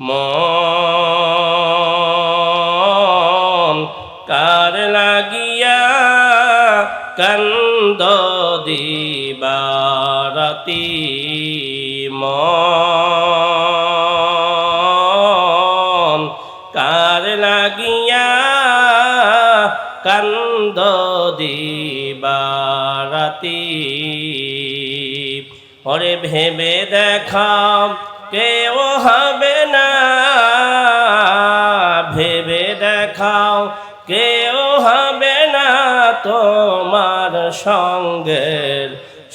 মন কার লাগিয়া কান্দ দিবারতি মন কার লাগিয়া কান্দ দিবারতি। ওরে ভেবে দেখাম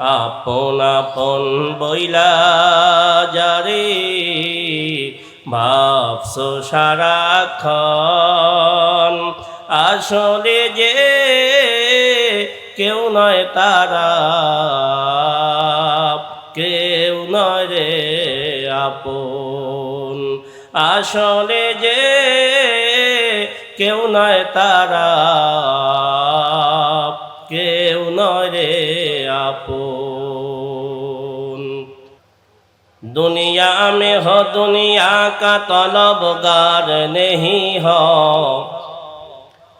আপন আপন বইলা যারে ভাবছ সারাক্ষণ আসলে যে কেউ নয় তারা, কেউ নয় রে আপন। আসলে যে কেউ নয় তারা আপন दुनिया में हो दुनिया का तलबगार नहीं हो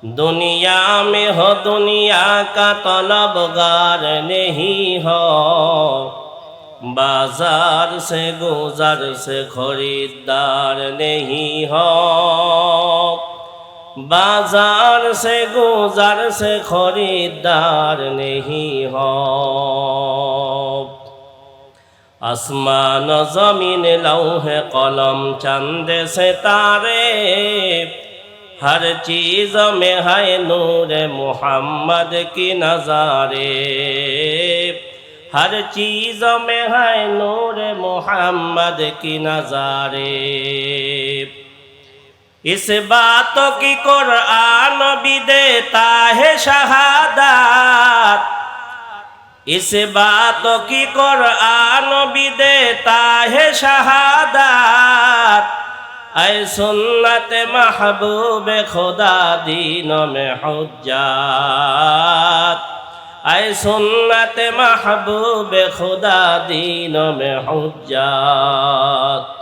दुनिया में हो दुनिया का तलबगार नहीं हो बाजार से गुजर से खरीदार नहीं हो बाजार से गुजर से खरीदार नहीं हो आसमान जमीन लौह कलम चंद सितारे हर चीज में है नूर मोहम्मद की नजारे हर चीज में है नूर मोहम्मद की नजारे इस बात की कुरान भी देता है शहादत इस बात की कुरान भी देता है शहादत ऐ सुन्नत महबूब खुदा दीन में हुज्जात ऐ सुन्नत महबूब खुदा दीन में हुज्जात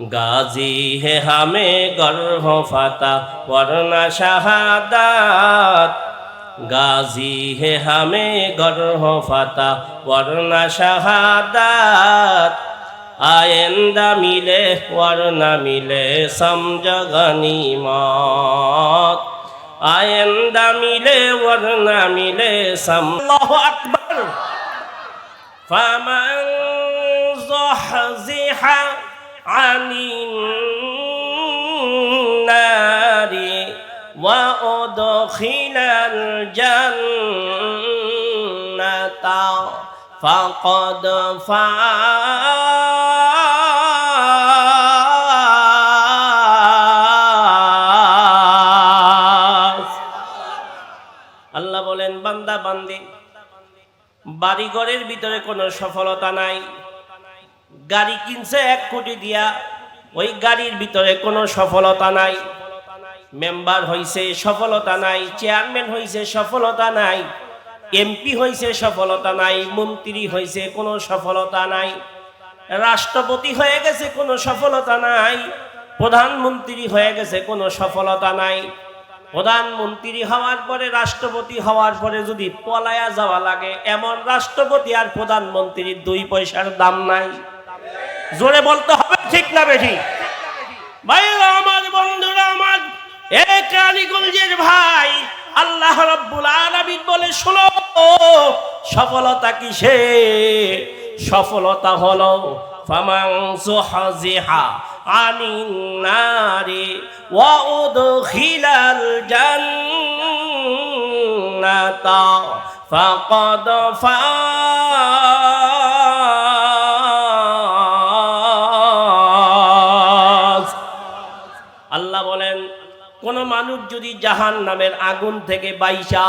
गाजी है हमें गर्व हो फता वरना शहादत गाजी है हमें गर्व हो फता वरना शहादत आइंदा मिले वरना मिले समझ गनीमत आइंदा मिले वरना मिले समझ अकबर फमन ज़हज़िहा عن النار وأدخل الجنة فقد فاز আল্লাহ বলেন বান্দা বান্দি বাড়িঘরের ভিতরে কোনো সফলতা নাই গাড়ি কিনছে এক কোটি দিয়া, ওই গাড়ির ভিতরে কোনো সফলতা নাই। মেম্বার হইছে, সফলতা নাই। চেয়ারম্যান হইছে, সফলতা নাই। এমপি হইছে, সফলতা নাই। মন্ত্রী হইছে, কোনো সফলতা নাই। রাষ্ট্রপতি হয়ে গেছে, কোনো সফলতা নাই। প্রধানমন্ত্রী হয়ে গেছে, কোনো সফলতা নাই। প্রধানমন্ত্রী হওয়ার পরে, রাষ্ট্রপতি হওয়ার পরে যদি পলায়া যাওয়া লাগে, এমন রাষ্ট্রপতি আর প্রধানমন্ত্রীর দুই পয়সার দাম নাই। জোরে বলতে হবে ঠিক না বেঠি। ভাইরা আমার বন্ধুরা আমার এক আলীগঞ্জের ভাই, আল্লাহ রব্বুল আলামিন বলে, শোনো, সফলতা কিসে? সফলতা হলো, ফামান সুহাজিহা আনিন নারি ওয়া উদখিলাল জান্নাতা, ফাকাদ ফাজ মানুষ যদি জাহান নামের আগুন থেকে বাইসা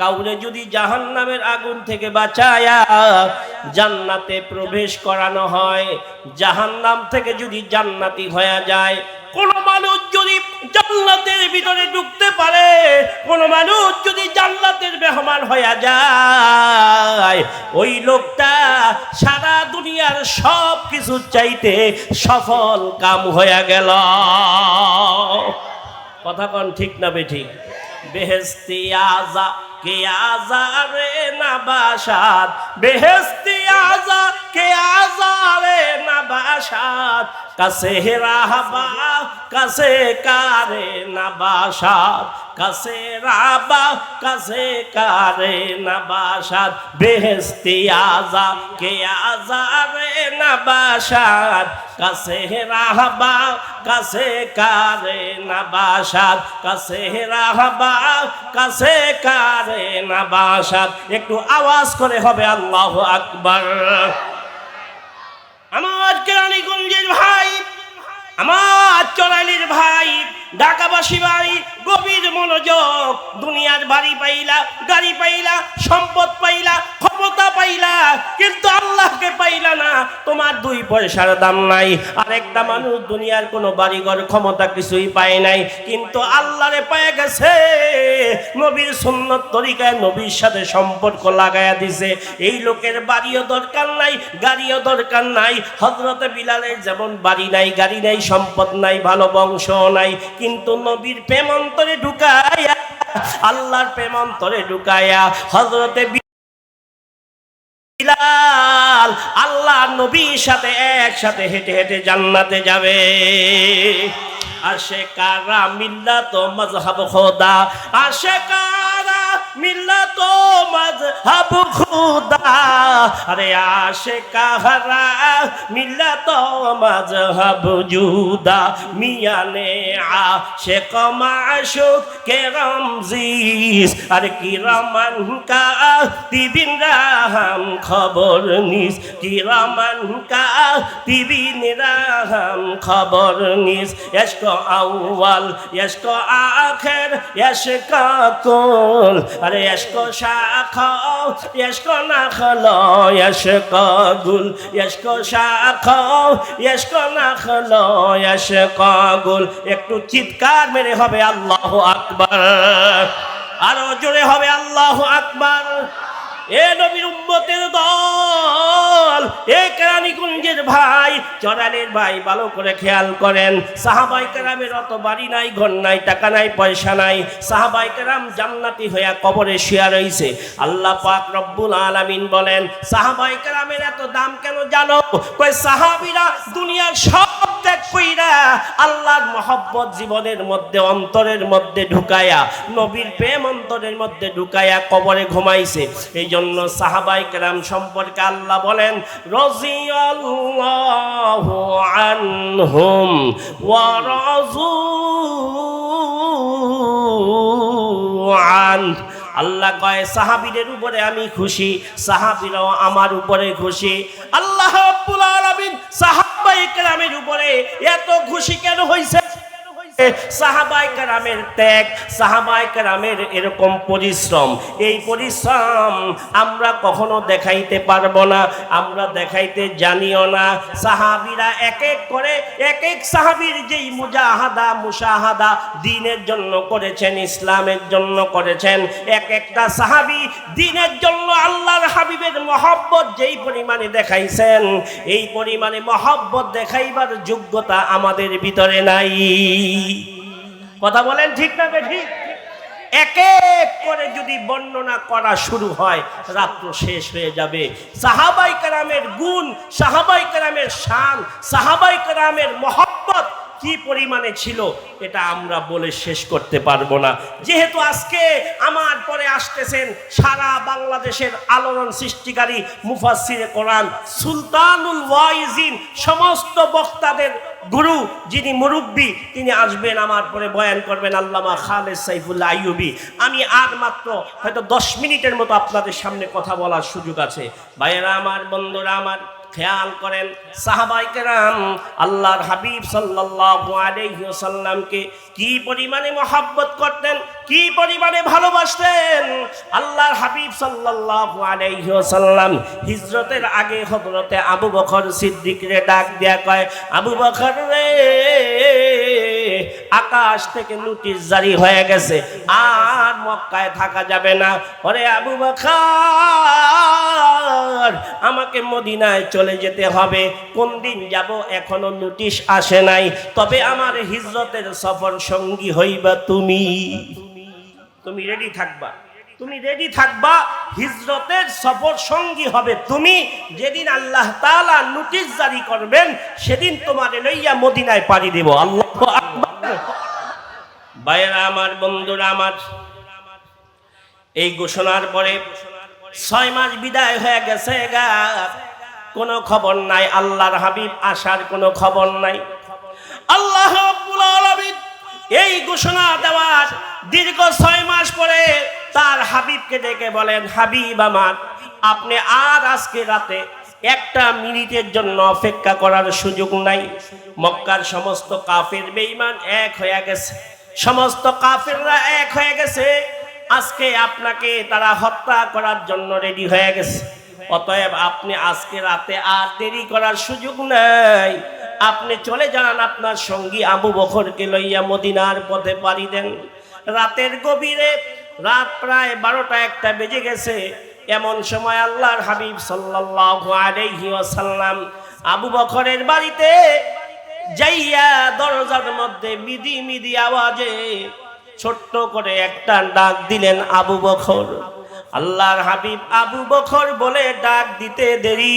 কাউরে যদি জাহান নামের আগুন থেকে বাঁচায়া জান্নাতে প্রবেশ করানো হয় জাহান নাম থেকে যদি জান্নাতি হয়ে যায়, কোন মানুষ যদি জান্নাতের ভিতরে ঢুকতে পারে, কোন মানুষ যদি জান্নাতের মেহমান হয়ে যায়, ওই লোকটা সারা দুনিয়ার সব কিছু চাইতে সফল কাম হয়ে গেল। কথা কন ঠিক না বে ঠিক বেহেস্তি আজা, কে আজা রে না বাসাদ বেহেস্তি আজা, কে আজা রে না বাসাদ কাছে রাহবা, কাছে কারে না বাসাদ কাছে রাবা কাছে কারে না বাসাদ বেহেস্তি আজা কে আজা রে না বাসাদ কাছে রাহবা, কাছে কারে না বাসাদ কাছে রাহবা, কাছে কারে না বাসাদ একটু আওয়াজ করে হবে আল্লাহ আকবার। আমার কেরানীগঞ্জের ভাই, আমার চলালির ভাই, ঢাকাবাসী ভাই, গভীর মনোযোগ, দুনিয়ার বাড়ি পাইলা, গাড়ি পাইলা, সম্পদ পাইলা, ক্ষমতা পাইলা, কিন্তু না তোমার দুই পয়সার দাম নাই। আর একটা মানুষ দুনিয়ার কোনো বাড়িঘর ক্ষমতা কিছুই পায় নাই। কিন্তু আল্লাহরে পায়ে গেছে। নবীর সুন্নত তরিকায় নবীর সাথে সম্পর্ক লাগায়া দিছে। এই লোকের বাড়িও দরকার নাই, গাড়িও দরকার নাই। হজরতে বিলালের যেমন বাড়ি নাই, গাড়ি নাই, সম্পদ নাই, ভালো বংশ নাই। কিন্তু নবীর প্রেম অন্তরে ঢুকায়া, আল্লাহর প্রেম অন্তরে ঢুকায়া হজরতে বিলাল, আল্লাহ নবীর সাথে একসাথে হেঁটে হেঁটে জান্নাতে যাবে। আশে কারা মিল্লা তো মজহাব খোদা আশে কারা মিল্লাত মজহাব খোদা। আরে আশে কাহারা মিল্লাত মজহাব জুদা। মিয়ানে আশে কমাশুক কে রমজিস। আর কি রমান কা তিবিন রাহাম খবর নিস। কি রমান কা তিবিন রাহাম খবর নিস। এসকো আউয়াল এসকো আখের এসকো কুল আরে এসকো শাখা এসকো নাখল এসকো গুল। এসকো শাখা না নাখল এসকো গুল। একটু চিৎকার মেরে হবে আল্লাহ আকবার। আরও জোরে হবে আল্লাহ আকবার। এ নবীর উম্মতের দল, এ কেরানীগঞ্জের ভাই চরালের ভাই ভালো করে খেয়াল করেন। সাহাবাই কেরামের অত বাড়ি নাই, ঘর নাই, টাকা নাই, পয়সা নাই। সাহাবাই কেরাম জান্নাতি হইয়া কবরে শুয়া রইছে। আল্লাহ পাক রব্বুল আলামিন বলেন, সাহাবাই কেরামের এত দাম কেন জানো? কই সাহাবীরা দুনিয়ার সব ত্যাগ কইরা আল্লাহর মহব্বত জীবনের মধ্যে, অন্তরের মধ্যে ঢুকায়া, নবীর প্রেম অন্তরের মধ্যে ঢুকায়া কবরে ঘুমাইছে। এই জন্য সাহাবাই কেরাম সম্পর্কে আল্লাহ বলেন আনহুম রাজু আন আল্লাহ কয়, সাহাবীদের উপরে আমি খুশি, সাহাবীরাও আমার উপরে খুশি। আল্লাহ সাহাবায়ে কেরামের উপরে এত খুশি কেন হইছে? ত্যাগ এরকম পরিশ্রম। এই পরিশ্রম আমরা কখনো দেখাইতে পারব না, আমরা দেখাইতে জানিও না। সাহাবিরা এক এক করে এক এক সাহাবির যেই মুজাহাদা, মুশাহাদা দিনের জন্য করেছেন, ইসলামের জন্য করেছেন। এক একটা সাহাবি দিনের জন্য আল্লাহর হাবিবের মহব্বত যেই পরিমাণে দেখাইছেন, এই পরিমাণে মহব্বত দেখাইবার যোগ্যতা আমাদের ভিতরে নাই। কথা বলেন ঠিক না বেঠি? এক এক করে যদি বর্ণনা করা শুরু হয়, রাত্র শেষ হয়ে যাবে। সাহাবাই কারামের গুণ, সাহাবাই কারামের শান, সাহাবাই কারামের মহব্বত কি পরিমাণে ছিল, এটা আমরা বলে শেষ করতে পারব না। যেহেতু আজকে আমার পরে আসতেছেন সারা বাংলাদেশের আলোড়ন সৃষ্টিকারী মুফাসিরে কোরআন সুলতানুল ওয়াইজিন, সমস্ত বক্তাদের গুরু যিনি মুরব্বী, তিনি আসবেন আমার পরে বয়ান করবেন আল্লামা খালেদ সাইফুল্লাহ আইয়ুবি। আমি আর মাত্র হয়তো দশ মিনিটের মতো আপনাদের সামনে কথা বলার সুযোগ আছে। ভাইয়েরা আমার, বন্ধুরা আমার খেয়াল করেন সাহাবাই কেরাম আল্লাহর হাবিব ওয়াসাল্লামকে কি পরিমাণে মহাব্বত করতেন, কি পরিমাণে ভালোবাসতেন? আল্লাহর হাবিব সাল্লাল্লাহু আলাইহি ওয়াসাল্লাম হিজরতের আগে হযরতে আবু বকর সিদ্দিকরে ডাক দেয়া কয়, আবু বকর রে, আকাশ থেকে নোটিশ জারি হয়ে গেছে, আর মক্কায় থাকা যাবে না। ওরে আবু বকর আমাকে মদিনায় চলে যেতে হবে। কোন দিন যাব এখনও নোটিশ আসে নাই। তবে আমার হিজরতের সফর সঙ্গী হইবা তুমি। তুমি রেডি থাকবা? তুমি রেডি থাকবা? হিজরতের সফর সঙ্গী হবে তুমি। যেদিন আল্লাহ তাআলা নোটিশ জারি করবেন, সেদিন তোমার লইয়া মদিনায় পাড়ি দেব। আল্লাহ বাইরা আমার বন্ধুরা, আমার। এই ঘোষণার পরে ছয় মাস বিদায় হয়ে গেছে গা। কোনো খবর নাই, আল্লাহর হাবিব আসার কোনো খবর নাই। আল্লাহ এই ঘোষণা দেওয়ার দীর্ঘ ছয় মাস পরে তার হাবিবকে ডেকে বলেন, হাবিব আমার, আপনি আর আজকে রাতে একটা মিনিটের জন্য অপেক্ষা করার সুযোগ নাই। মক্কার সমস্ত কাফের বেঈমান এক হয়ে গেছে। সমস্ত কাফেররা এক হয়ে গেছে। আজকে আপনাকে তারা হত্যা করার জন্য রেডি হয়ে গেছে। অতএব আপনি আজকে রাতে আর দেরি করার সুযোগ নাই। আপনি চলে যান আপনার সঙ্গী আবু বখরকে লইয়া মদিনার পথে পাড়ি দেন। রাতের গভীরে রাত প্রায় বারোটা একটা বেজে গেছে। এমন সময় আল্লাহর হাবিব সাল্লাল্লাহু আলাইহি ওয়াসাল্লাম আবু বখরের বাড়িতে যাইয়া দরজার মধ্যে মিদি মিদি আওয়াজে ছোট্ট করে একটা ডাক দিলেন আবু বখর। আল্লাহর হাবিব আবু বখর বলে ডাক দিতে দেরি।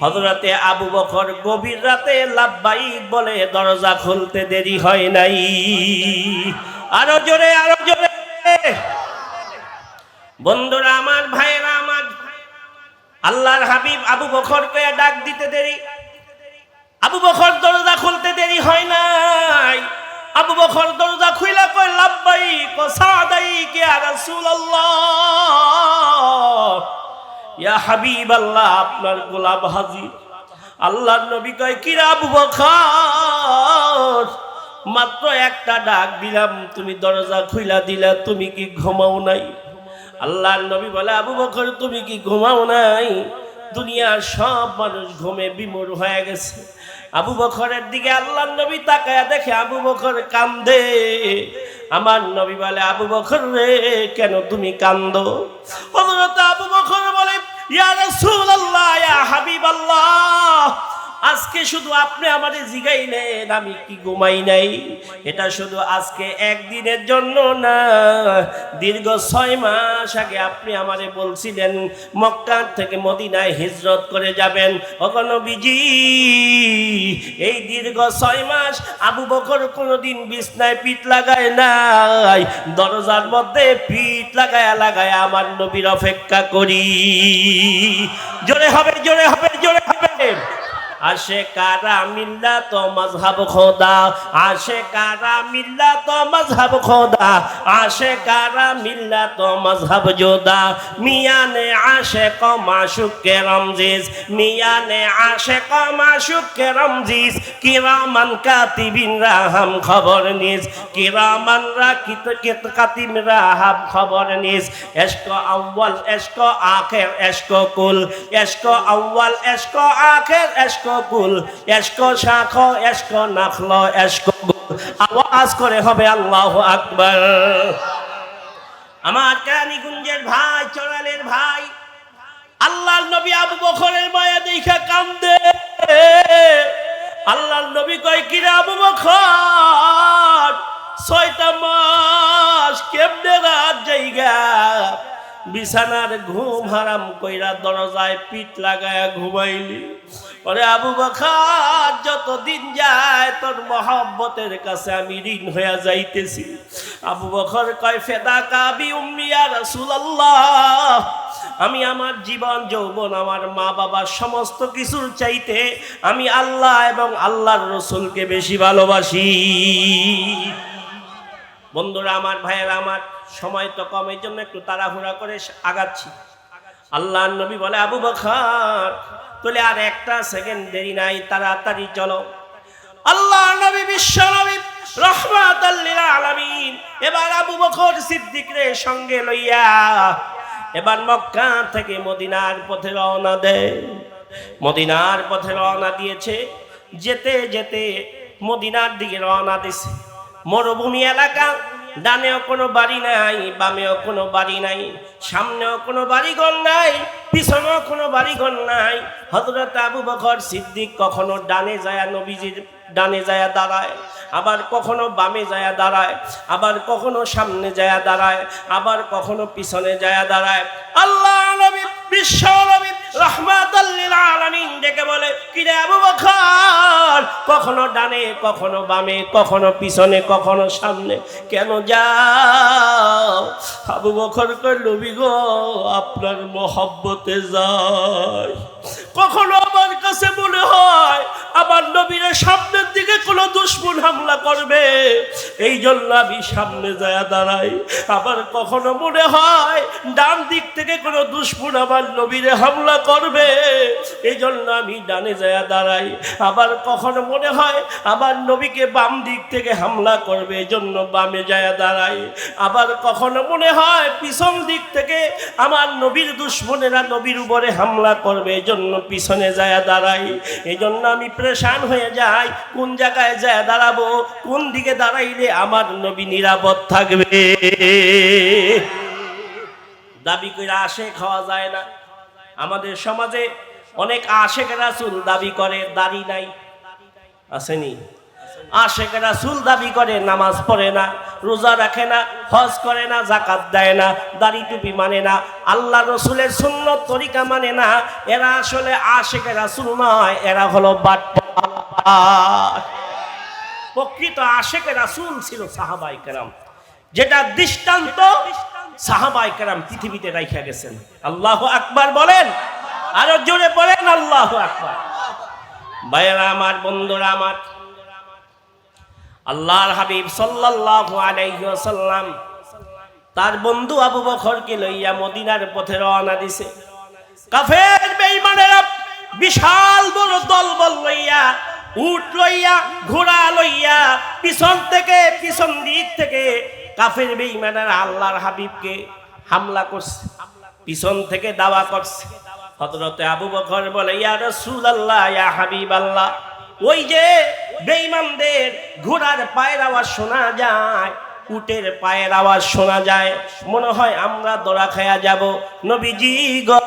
হজরতে আবু বখর গভীর রাতে লাভবাইক বলে দরজা খুলতে দেরি হয় নাই। আরও জোরে আরও জোরে। বন্ধুরা, আমার ভাইয়েরা, আমার আল্লাহর হাবিব আবু বখর বখরকে ডাক দিতে দেরি। আবু বখর দরজা খুলতে দেরি হয় নাই। আবু বখর দরজা খুইলা কই লাভবাই কসাদাই কে রাসূলুল্লাহ। ইয়া হাবিব আল্লাহ আপনার গোলাপ হাজি। আল্লাহর নবী কয় কি আবু বখর মাত্র একটা ডাক দিলাম, তুমি দরজা খুইলা দিলা, তুমি কি ঘুমাও নাই? আল্লাহর নবী বলে, আবু বকর, তুমি কি ঘুমাও নাই? দুনিয়ার সব মানুষ ঘুমে বিমূর হয়ে গেছে। আবু বখরের দিকে আল্লাহ নবী তাকায়া দেখে আবু বখর কান্দে। আমার নবী বলে, আবু বখর রে, কেন তুমি কান্দো? আবু বখর বলে, ইয়া রাসূলুল্লাহ, ইয়া হাবিবাল্লাহ আজকে শুধু আপনি আমাদের জিগাইলেন, আমি কি ঘুমাই নাই? এটা শুধু আজকে একদিনের জন্য না, দীর্ঘ ছয় মাস আগে আপনি আমারে বলছিলেন, মক্কার থেকে মদিনায় হিজরত করে যাবেন। ওখানে বিজি এই দীর্ঘ ছয় মাস আবু বকর কোনোদিন বিছনায় পিঠ লাগায় নাই, দরজার মধ্যে পিঠ লাগায়া লাগায় আমার নবীর অপেক্ষা করি। জোরে হবে জোরে হবে জোরে হবে। আশে কারা মিল্লা তো মজহব খোদা আশে কারা মিল্লা তো মজহব খোদা আশে কারা মিল্লা তো মজহব জোদা। মিয়ানে আশে ক মাশুক কে রমজিজ, মিয়ানে আশে ক মাশুক কে রমজিজ, কিরামান কাতিবিন রাহাম খবর নিজ কিরামান রাকিত কিত কাতিম রাহাম খবর নিজ। এশক আউয়াল, এশক আখের, এশক কুল, এশক আউয়াল, এশক আখের, এশক কুল এশক শাখ, এশক নাখল, এশক গুল। আওয়াজ করে হবে আল্লাহ আকবার। আমার কেরানীগঞ্জের ভাই, চড়ালের ভাই, আল্লাহর নবী আবু বকরের মায়া দেখা কান্দে। আল্লাহর নবী কয় কিরে আবু বকর? ছয়টা মাস কেমনে রাত জায়গা? বিছানার ঘুম হারাম কইরা দরজায় পিঠ লাগায়া ঘুমাইলি? ওরে আবু বকর যত দিন যায় তোর মহব্বতের কাছে আমি ঋণ হইয়া যাইতেছি। আবু বখর কয়, ফেদা কাবি উম্মিয়া রাসূলুল্লাহ, আমি আমার জীবন, যৌবন, আমার মা বাবার সমস্ত কিছুর চাইতে আমি আল্লাহ এবং আল্লাহর রসুলকে বেশি ভালোবাসি। বন্ধুরা, আমার ভাইয়ের, আমার সময় তো কম এই জন্য একটু তাড়াহুড়া করে আগাচ্ছি। আল্লাহ নবী বলে, আবু বকর তাহলে আর একটা সেকেন্ড দেরি নাই, তাড়াতাড়ি চলো। আল্লাহ নবী, বিশ্ব নবী রহমাতাল্লিল আলামিন, এবার আবু বকর সিদ্দিক রে সঙ্গে লইয়া এবার মক্কা থেকে মদিনার পথে রওনা দেয়। মদিনার পথে রওনা দিয়েছে, যেতে যেতে মদিনার দিকে রওনা দিছে। মরুভূমি এলাকা ডানেও কোনো বাড়ি নাই, বামেও কোনো বাড়ি নাই, সামনেও কোনো বাড়িঘর নাই, পিছনেও কোনো বাড়িঘর নাই। হজরত আবু বকর সিদ্দিক কখনো ডানে যায় নবীজির ডানে যায় দাঁড়ায়, আবার কখনো বামে যায় দাঁড়ায়, আবার কখনো সামনে যায় দাঁড়ায়, আবার কখনো পিছনে যায় দাঁড়ায়। আল্লাহ নবী বিশ্ব নবী রহমাতাল্লিল আলামিন ডেকে বলে কিরে আবু বকর? কখনো ডানে, কখনো বামে, কখনো পিছনে, কখনো সামনে, কেন যাও? আবু বকর কই নবী গো, আপনার মহব্বতে যায় কখনো আমার কাছে মনে হয়, আমার নবীর কোনো দুশ্মন হামলা করবে। এই জন্য আমি সামনে যায় দাঁড়াই। আবার কখনো মনে হয় ডান দিক থেকে কোনো দুশ্মন আমার নবীরে হামলা করবে। এই জন্য আমি ডানে যায় দাঁড়াই। আবার কখনো মনে হয় আমার নবীকে বাম দিক থেকে হামলা করবে। এই জন্য বামে যায় দাঁড়াই। আবার কখনো মনে হয় পিছন দিক থেকে আমার নবীর দুশ্মনেরা নবীর উপরে হামলা করবে। এই জন্য পিছনে যায় দাঁড়াই। এই জন্য আমি প্রেশান হয়ে যাই। কোন জায়গায় যায় দাঁড়াবো, কোন দিকে দাঁড়াইলে আমার নবী নিরাপদ থাকবে? দাবি করে আসে খাওয়া যায় না। আমাদের সমাজে অনেক আশেখ রাসুল দাবি করে, দাড়ি নাই। আসেনি? আশেখ রাসুল দাবি করে, নামাজ পড়ে না, রোজা রাখে না, হজ করে না জাকাত দেয় না, দাড়ি টুপি মানে না, আল্লাহ রসুলের সুন্নত তরিকা মানে না, এরা আসলে আশেখ রাসুল নয়, এরা হলো বাট প্রকৃত আশেখ রাসুল ছিল সাহাবাই কেরাম। যেটা দৃষ্টান্ত সাহাবাই কেরাম পৃথিবীতে রাইখা গেছেন। আল্লাহ আকবার বলেন, আরও জোরে বলেন, আল্লাহ আকবার। ভাইয়েরা আমার, বন্ধুরা আমার, আল্লাহর হাবিব সাল্লাল্লাহু আলাইহি ওয়াসাল্লাম তার বন্ধু আবু বকরকে লইয়া মদিনার পথে রওনা দিছে। কাফের, বেঈমানেরা বিশাল বড় দলবল লইয়া উট লইয়া, ঘোড়া লইয়া, পিছন থেকে, পিছন দিক থেকে কাফের বেঈমানের আল্লাহর হাবিবকে হামলা করছে, পিছন থেকে দাওয়া করছে। হযরতে আবু বকর বলে, ইয়া রাসূলুল্লাহ, ইয়া হাবিবাল্লাহ, ওই যে বেঈমানদের ঘোড়ার পায়ের আওয়াজ শোনা যায় উটের পায়ের আওয়াজ শোনা যায়। মনে হয় আমরা দোড়া খায়া যাব। নবীজি গো,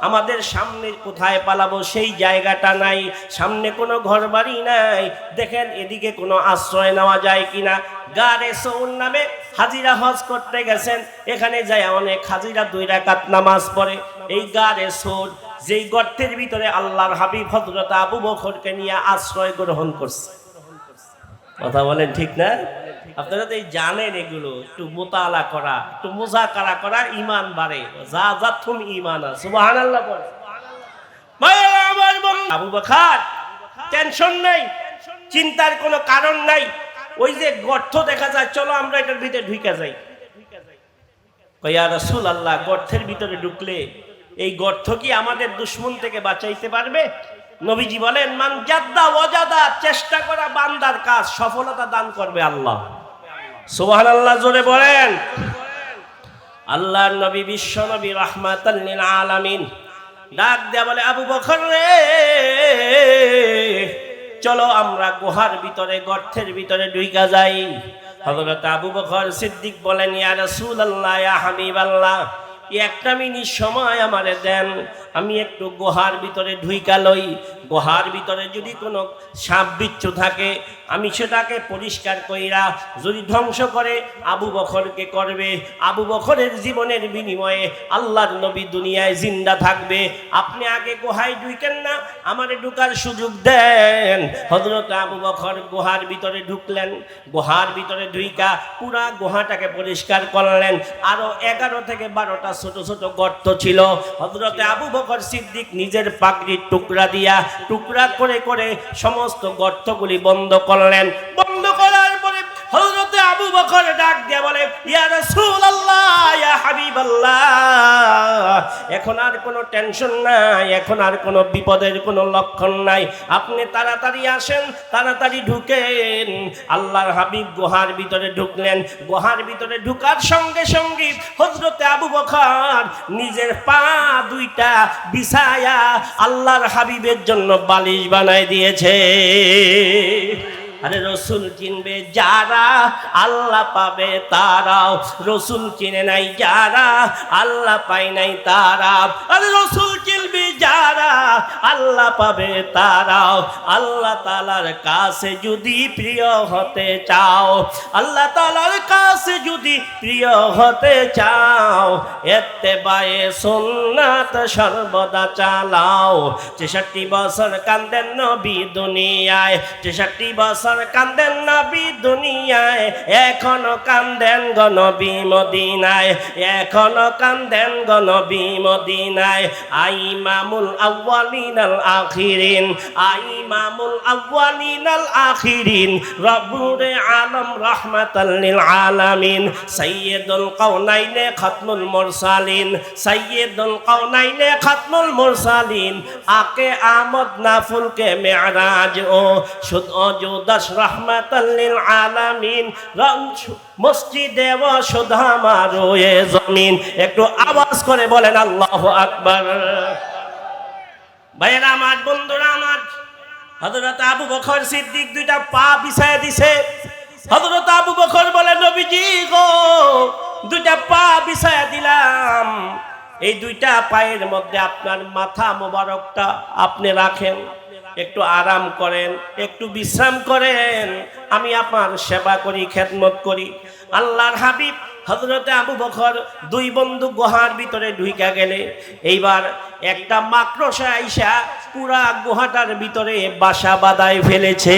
আমাদের সামনে কোথায় পালাবো? সেই জায়গাটা নাই। সামনে কোনো ঘর বাড়ি নাই। দেখেন এদিকে কোনো আশ্রয় নেওয়া যায় কিনা। গারে সৌন নামে হাজিরা হজ করতে গেছেন। এখানে যায় অনেক হাজিরা দুই রাকাত নামাজ পড়ে। এই গারে সৌর যেই গর্তের ভিতরে আল্লাহর হাবিব হজরত আবু বকরকে নিয়ে আশ্রয় গ্রহণ করছে। কথা বলেন ঠিক না? আপনারা তো এই জানেন এগুলো, একটু মোতালা করা, একটু মোজাকারা করা ইমান বাড়ে। যা যা তুম ইমান সুবাহান আল্লাহ বলে আবু বকর টেনশন নাই, চিন্তার কোনো কারণ নাই। ওই যে গর্ত দেখা যায়, চলো আমরা এটার ভিতরে ঢুকে যাই। কয়া রসুল আল্লাহ গর্তের ভিতরে ঢুকলে এই গর্ত কি আমাদের দুশ্মন থেকে বাঁচাইতে পারবে? নবীজি বলেন, মান জাদ্দা ওয়াজাদা, চেষ্টা করা বান্দার কাজ, সফলতা দান করবে আল্লাহ। সুবহান আল্লাহ জোরে বলেন। আল্লাহর নবী, বিশ্ব নবী রহমাতাল্লিল আলামিন। ডাক দেয়া বলে, আবু বকর রে, চলো আমরা গুহার ভিতরে, গর্তের ভিতরে ঢুইকা যাই। হযরত আবু বকর সিদ্দিক বলেন, ইয়া রাসূলুল্লাহ, ইয়া হাবিবাল্লাহ একটা মিনিট সময় আমারে দেন। আমি একটু গুহার ভিতরে ঢুইকা লই। গুহার ভিতরে যদি কোনো সাপ বিচ্ছু থাকে, আমি সেটাকে পরিষ্কার কইরা যদি ধ্বংস করে, আবু বখরকে করবে। আবু বখরের জীবনের বিনিময়ে আল্লাহর নবী দুনিয়ায় জিন্দা থাকবে। আপনি আগে গুহায় ঢুকেন না, আমারে ঢুকার সুযোগ দেন। হজরত আবু বখর গুহার ভিতরে ঢুকলেন। গুহার ভিতরে ঢুইকা পুরা গুহাটাকে পরিষ্কার করলেন। আরও এগারো থেকে বারোটা ছোট ছোট গর্ত ছিল। হজরতে আবু বকর সিদ্দিক নিজের পাগড়ির টুকরা দিয়া টুকরা করে করে সমস্ত গর্তগুলি বন্ধ করলেন। বন্ধ করার পরে হজরতে আবু বকর ডাক দিয়া বলে, ইয়া রাসূলুল্লাহ, ইয়া হাবিবাল্লাহ, এখন আর কোনো টেনশন নাই, এখন আর কোনো বিপদের কোনো লক্ষণ নাই। আপনি তাড়াতাড়ি আসেন, তাড়াতাড়ি ঢুকেন। আল্লাহর হাবিব গুহার ভিতরে ঢুকলেন। গুহার ভিতরে ঢুকার সঙ্গে সঙ্গে হজরতে আবু বকর নিজের পা দুইটা বিছায়া আল্লাহর হাবিবের জন্য বালিশ বানাই দিয়েছে। আরে রসুল চিনবে যারা, আল্লাহ পাবে তারাও। রসুল চিনে নাই যারা, আল্লাহ পায় নাই তারা। আরে রসুল চিনবে যারা, আল্লাহ পাবে তারাও। আল্লাহ তালার কাছে যদি প্রিয় হতে চাও, আল্লাহ তালার কাছে যদি প্রিয় হতে চাও, এতে বায়ে সুন্নাত সর্বদা চালাও। তেষট্টি বছর কান্দেন নবী দুনিয়ায় তেষট্টি বছর কান্দেন নবী দুনিয়ায়, এখনও কান্দেন গনবী মদিনায়, এখনও কান্দেন গনবী মদিনায়। আই মামুল আউয়ালিন আল আখিরিন আই মামুল আউয়ালিন আল আখিরিন রব্বুরে আলম রহমাতাল লিল আলামিন। সাইয়্যিদুল কাউনাইনে খাতমুল মুরসালিন, সাইয়্যিদুল কাউনাইনে খাতমুল মুরসালিন। আকে আমদ নাফুল কে মেরাজ ও সুদ অজুদাস রহমাতাল লিল আলামিন মসজিদে ও সুধা মারো এ জমিন। একটু আওয়াজ করে বলেন, আল্লাহু আকবার। ভাইয়েরা আমার, বন্ধুরা আমার, হযরত আবু বকর সিদ্দিক দুইটা পা বিছায় দিছে। হযরত আবু বকর বলে, নবীজি গো, দুইটা পা বিছায় দিলাম। এই দুইটা পায়ের মধ্যে আপনার মাথা মোবারকটা আপনি রাখেন। একটু আরাম করেন, একটু বিশ্রাম করেন। আমি আপনার সেবা করি, খেদমত করি। আল্লাহর হাবিব হজরতে আবু বখর দুই বন্ধু গুহার ভিতরে ঢুইকা গেলে, এইবার একটা মাকড়সা আইসা পুরা গুহাটার ভিতরে বাসা বাদায় ফেলেছে।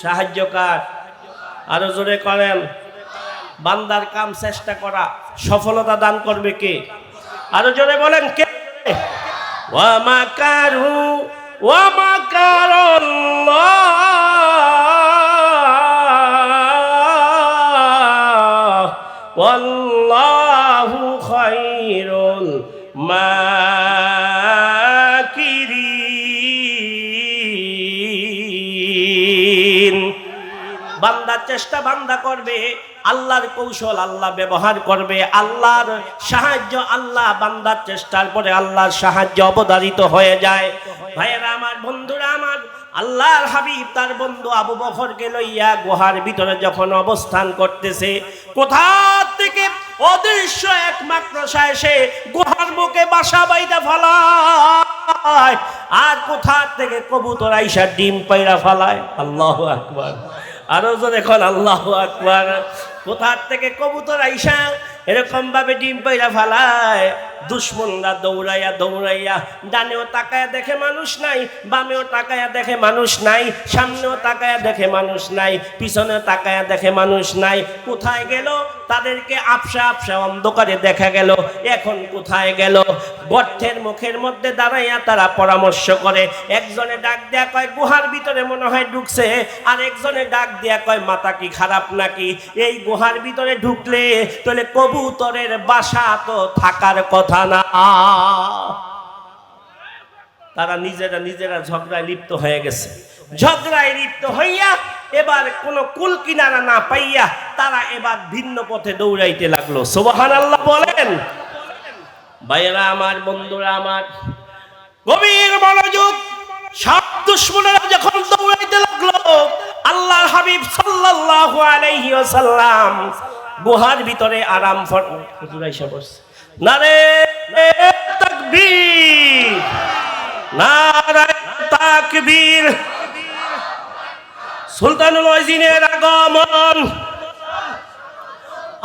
সাহায্যকার আরও জোরে করেন। বান্দার কাম চেষ্টা করা, সফলতা দান করবে কে? আরও জোরে বলেন, কে? ওয়ামাকারু ওয়ামাকারাল্লাহ ওয়াল্লাহু খায়রুল মাকিরিন। বান্দার চেষ্টা বান্দা করবে। আল্লাহর কৌশল আল্লাহ ব্যবহার করবে, আল্লাহর সাহায্য আল্লাহ বান্দার চেষ্টার পরে আল্লাহর সাহায্য অবদারিত হয়ে যায়। ভাইয়েরা আমার, বন্ধুরা আমার, আল্লাহর হাবিব তার বন্ধু আবু বকরকে লইয়া গুহার ভিতরে যখন অবস্থান করতেছে কোথা থেকে অদৃশ্য এক মাকড়সা এসে গুহার মুখে বাসা বাইদা ফেলায়, আর কোথা থেকে কবুতর আইসা ডিম পাইরা ফেলায়? আল্লাহ আকবার। আরও জোরে এখন আল্লাহ আকবার। কোথার থেকে কবুতর আইসা এরকম ভাবে ডিম পাইরা ফালায়। দুশ্মনরা দৌড়াইয়া দৌড়াইয়া, ডানেও তাকায়া দেখে মানুষ নাই, বামেও তাকায়া দেখে মানুষ নাই, সামনেও তাকায়া দেখে মানুষ নাই, পিছনেও তাকায়া দেখে মানুষ নাই। কোথায় গেল? তাদেরকে আপসা আপসা অন্ধকারে দেখা গেল। এখন কোথায় গেল? গর্তের মুখের মধ্যে দাঁড়াইয়া তারা পরামর্শ করে। একজনে ডাক দেয়া কয়, গুহার ভিতরে মনে হয় ঢুকছে। আর একজনে ডাক দেয়া কয়, মাথা কি খারাপ নাকি? এই গুহার ভিতরে ঢুকলে, তাহলে কবুতরের বাসা তো থাকার কথা। না। তারা নিজেরা নিজেরা ঝগড়ায় লিপ্ত হয়ে গেছে। ঝগড়ায় লিপ্ত হইয়া এবার কোন কুল কিনারা না পাইয়া তারা এবার ভিন্ন পথে দৌড়াইতে লাগল। সোবাহান আল্লাহ বলেন। ভাইয়েরা আমার, বন্ধুরা আমার, গভীর মনোযোগ সব দুশ্মনেরা যখন দৌড়াইতে লাগল, আল্লাহর হাবিব সাল্লাল্লাহু আলাইহি ওয়াসাল্লাম গুহার ভিতরে আরাম আইসা বসছে। নারে তাকবীর নারে তাকবীর। সুলতানুল ওয়াজিনের আগমন,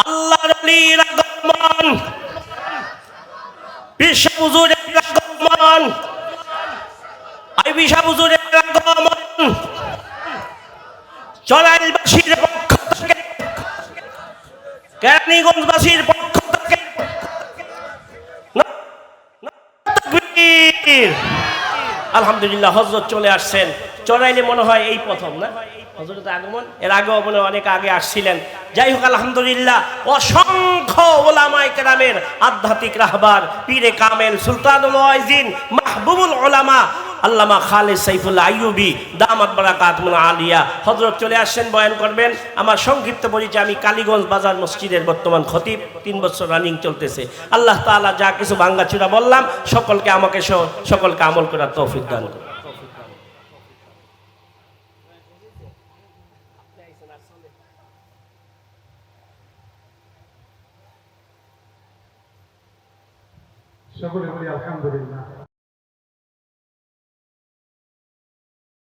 আল্লাহর আলীর আগমন বিশ্ব হুজুরের আগমন আইবিশা হুজুরের আগমন চলাইলবাসীর পক্ষ থেকে, কেরানীগঞ্জবাসীর পক্ষ থেকে তাকবীর। আলহামদুলিল্লাহ হজরত চলে আসছেন। চড়াইলে মনে হয় এই প্রথম, না? হজরত আগমন, এর আগে মনে অনেক আগে আসছিলেন। যাই হোক, আলহামদুলিল্লাহ, অসংখ্য ওলামায় কেরামের আধ্যাত্মিক রাহবার, পীরে কামেল সুলতানুল ওয়াইজিন মাহবুবুল ওলামা আল্লামা খালেদ সাইফুল্লাহ আইয়ুবি, দামাত বারাকাত আলিয়া। হজরত চলে আসছেন, বয়ান করবেন, আমার সংক্ষিপ্ত পরিচয়, আমি কালীগঞ্জ বাজার মসজিদের বর্তমান খতিব, তিন বছর রানিং চলতেছে। আল্লাহ তাআলা যা কিছু ভাঙ্গাচুরা বললাম, সকলকে আমাকে সকলকে আমল করার তৌফিক দান করুন। সকলে বলি, আলহামদুলিল্লাহ।